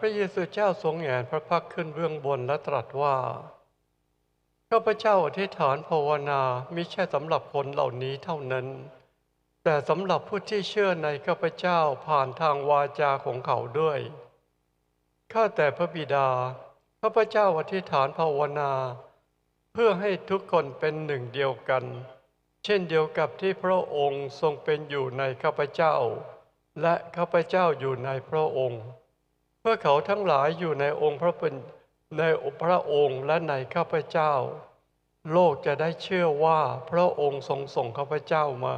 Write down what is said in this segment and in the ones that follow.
พระเยซูเจ้าทรงแหนพระพักขึ้นเบื้องบนและตรัสว่าข้าพเจ้าอธิษฐานภาวนามิใช่สำหรับคนเหล่านี้เท่านั้น แต่สำหรับผู้ที่เชื่อในข้าพเจ้าผ่านทางวาจาของเขาด้วยข้าแต่พระบิดาข้าพเจ้าอธิษฐานภาวนา เพื่อให้ทุกคนเป็นหนึ่งเดียวกัน เช่นเดียวกับที่พระองค์ทรงเป็นอยู่ในข้าพเจ้า และข้าพเจ้าอยู่ในพระองค์ พื่อเขาทั้งหลายอยู่ในองค์พระเป็นในพระองค์และในข้าพเจ้า โลกจะได้เชื่อว่าพระองค์ทรงส่งข้าพเจ้ามา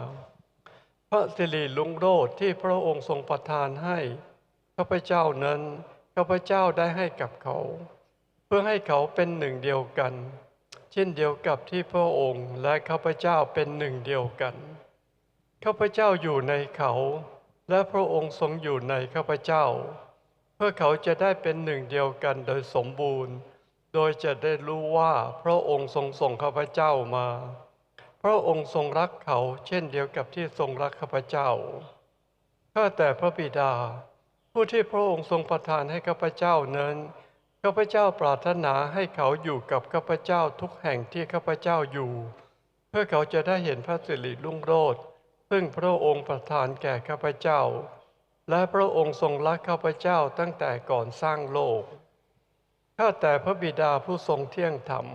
พระสิริลุงโรดที่พระองค์ทรงประทานให้ข้าพเจ้านั้นข้าพเจ้าได้ให้กับเขา เพื่อให้เขาเป็นหนึ่งเดียวกัน เช่นเดียวกับที่พระองค์และข้าพเจ้าเป็นหนึ่งเดียวกันข้าพเจ้าอยู่ในเขา และพระองค์ทรงอยู่ในข้าพเจ้า เพื่อเขาจะได้เป็นหนึ่งเดียวกันโดยสมบูรณ์ โดยจะได้รู้ว่าพระองค์ทรงส่งข้าพเจ้ามา พระองค์ทรงรักเขาเช่นเดียวกับที่ทรงรักข้าพเจ้าข้าแต่พระบิดา ผู้ที่พระองค์ทรงประทานให้ข้าพเจ้านั้นข้าพเจ้าปรารถนาให้เขาอยู่กับข้าพเจ้าทุกแห่งที่ข้าพเจ้าอยู่ เพื่อเขาจะได้เห็นพระสิริรุ่งโรจน์ซึ่งพระองค์ประทานแก่ข้าพเจ้า และพระองค์ทรงรักข้าพเจ้าตั้งแต่ก่อนสร้างโลก ข้าแต่พระบิดาผู้ทรงเที่ยงธรรม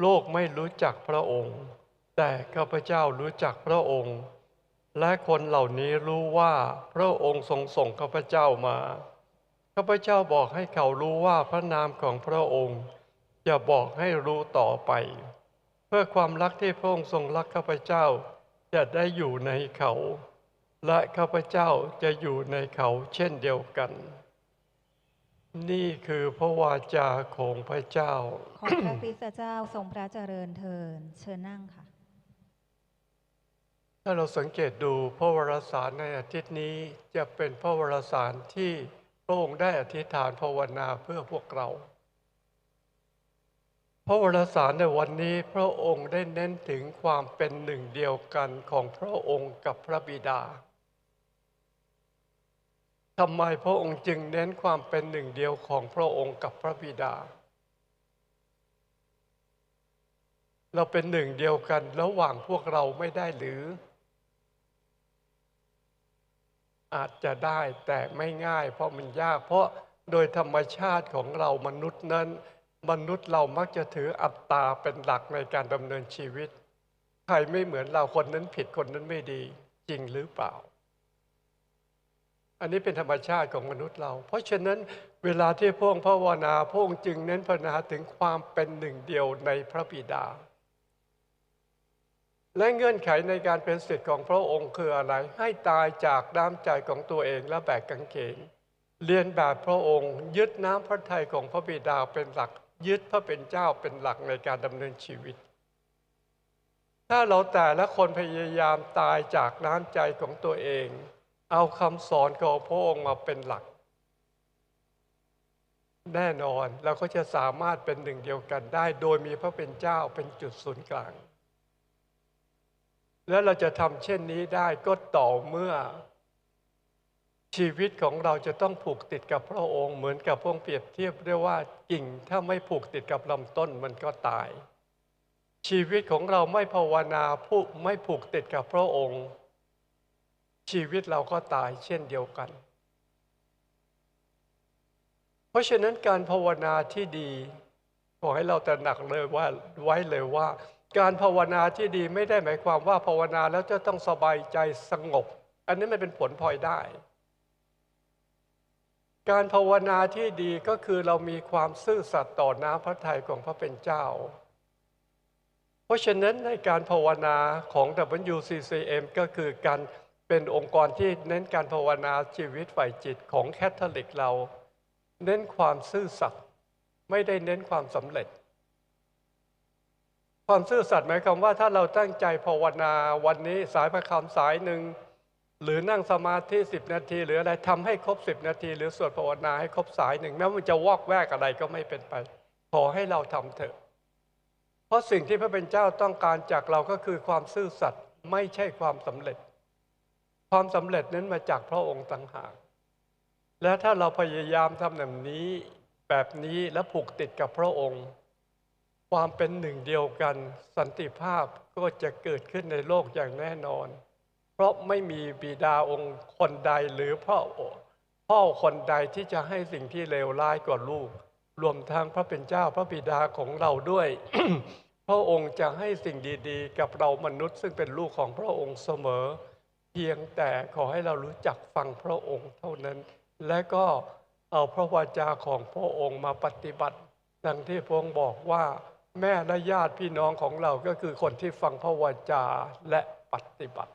โลกไม่รู้จักพระองค์ แต่ข้าพเจ้ารู้จักพระองค์ และคนเหล่านี้รู้ว่าพระองค์ทรงส่งข้าพเจ้ามา ข้าพเจ้าบอกให้เขารู้ว่าพระนามของพระองค์จะบอกให้รู้ต่อไป เพื่อความรักที่พระองค์ทรงรักข้าพเจ้าจะได้อยู่ในเขา และข้าพเจ้าจะอยู่ในเขาเช่นเดียวกัน นี่คือพระวาจาของพระเจ้า ขอพระคริสตเจ้าทรงพระเจริญเทินเชิญนั่งค่ะ ถ้าเราสังเกตดูพระวรสารในอาทิตย์นี้จะเป็นพระวรสารที่พระองค์ได้อธิษฐานภาวนาเพื่อพวกเรา พระวรสารในวันนี้พระองค์ได้เน้นถึงความเป็นหนึ่งเดียวกันของพระองค์กับพระบิดา ทำไมพระองค์จึงเน้นความเป็นหนึ่งเดียวของพระองค์กับพระบิดา เราเป็นหนึ่งเดียวกันระหว่างพวกเราไม่ได้หรือ อาจจะได้แต่ไม่ง่าย เพราะมันยากเพราะโดยธรรมชาติของเรามนุษย์นั้น มนุษย์เรามักจะถืออัตตาเป็นหลักในการดำเนินชีวิต ใครไม่เหมือนเราคนนั้นผิดคนนั้นไม่ดี จริงหรือเปล่า อันนี้เป็นธรรมชาติของมนุษย์เรา เพราะฉะนั้นเวลาที่พระองค์ภาวนาพระองค์จึงเน้นพนาถึงความเป็นหนึ่งเดียวในพระบิดา และเงื่อนไขในการเป็นสิทธิ์ของพระองค์คืออะไร ให้ตายจากน้ำใจของตัวเองและแบกกางเขนเรียนแบบพระองค์ ยึดน้ำพระทัยของพระบิดาเป็นหลัก ยึดพระเป็นเจ้าเป็นหลักในการดำเนินชีวิตถ้าเราแต่ละคนพยายามตายจากน้ำใจของตัวเอง เอาคำสอนของพระองค์มาเป็นหลัก แน่นอนเราก็จะสามารถเป็นหนึ่งเดียวกันได้ โดยมีพระเป็นเจ้าเป็นจุดศูนย์กลาง แล้วเราจะทำเช่นนี้ได้ก็ต่อเมื่อ ชีวิตของเราจะต้องผูกติดกับพระองค์เหมือนกับพระองค์เปรียบเทียบได้ว่ากิ่งถ้าไม่ผูกติดกับลำต้นมันก็ตาย ชีวิตของเราไม่ภาวนาผู้ไม่ผูกติดกับพระองค์ ชีวิตเราก็ตายเช่นเดียวกัน เพราะฉะนั้นการภาวนาที่ดีขอให้เราตระหนักเลยว่าไว้เลยว่า การภาวนาที่ดีไม่ได้หมายความว่าภาวนาแล้วจะต้องสบายใจสงบ อันนี้มันเป็นผลพลอยได้ การภาวนาที่ดีก็คือเรามีความซื่อสัตย์ต่อน้ำพระทัยของพระเป็นเจ้า เพราะฉะนั้นในการภาวนาของ WCCM ก็คือการ เป็นองค์กรที่เน้นการภาวนาชีวิตฝ่ายจิตของแคทอลิกเรา เน้นความซื่อสัตย์ไม่ได้เน้นความสำเร็จ ความซื่อสัตย์หมายความว่าถ้าเราตั้งใจภาวนาวันนี้สายประคำสายหนึ่งหรือนั่งสมาธิสิบนาที หรืออะไรทำให้ครบสิบนาที หรือสวดภาวนาให้ครบสายหนึ่งแม้มันจะวอกแวกอะไรก็ไม่เป็นไป ขอให้เราทำเถอะ เพราะสิ่งที่พระเป็นเจ้าต้องการจากเราก็คือความซื่อสัตย์ไม่ใช่ความสำเร็จ ความสำเร็จนั้นมาจากพระองค์ต่างหาก และถ้าเราพยายามทำแบบนี้ แบบนี้และผูกติดกับพระองค์ ความเป็นหนึ่งเดียวกัน สันติภาพก็จะเกิดขึ้นในโลกอย่างแน่นอน เพราะไม่มีบิดาองค์คนใดหรือพ่อพ่อคนใดที่จะให้สิ่งที่เลวร้ายกว่าลูก รวมทั้งพระเป็นเจ้าพระบิดาของเราด้วย พระองค์จะให้สิ่งดีๆ กับเรามนุษย์ซึ่งเป็นลูกของพระองค์เสมอ พียงแต่ขอให้เรารู้จักฟังพระองค์เท่านั้น และก็เอาพระวจาของพระองค์มาปฏิบัติ ดังที่พระองค์บอกว่าแม่และญาติพี่น้องของเราก็คือคนที่ฟังพระวจาและปฏิบัติ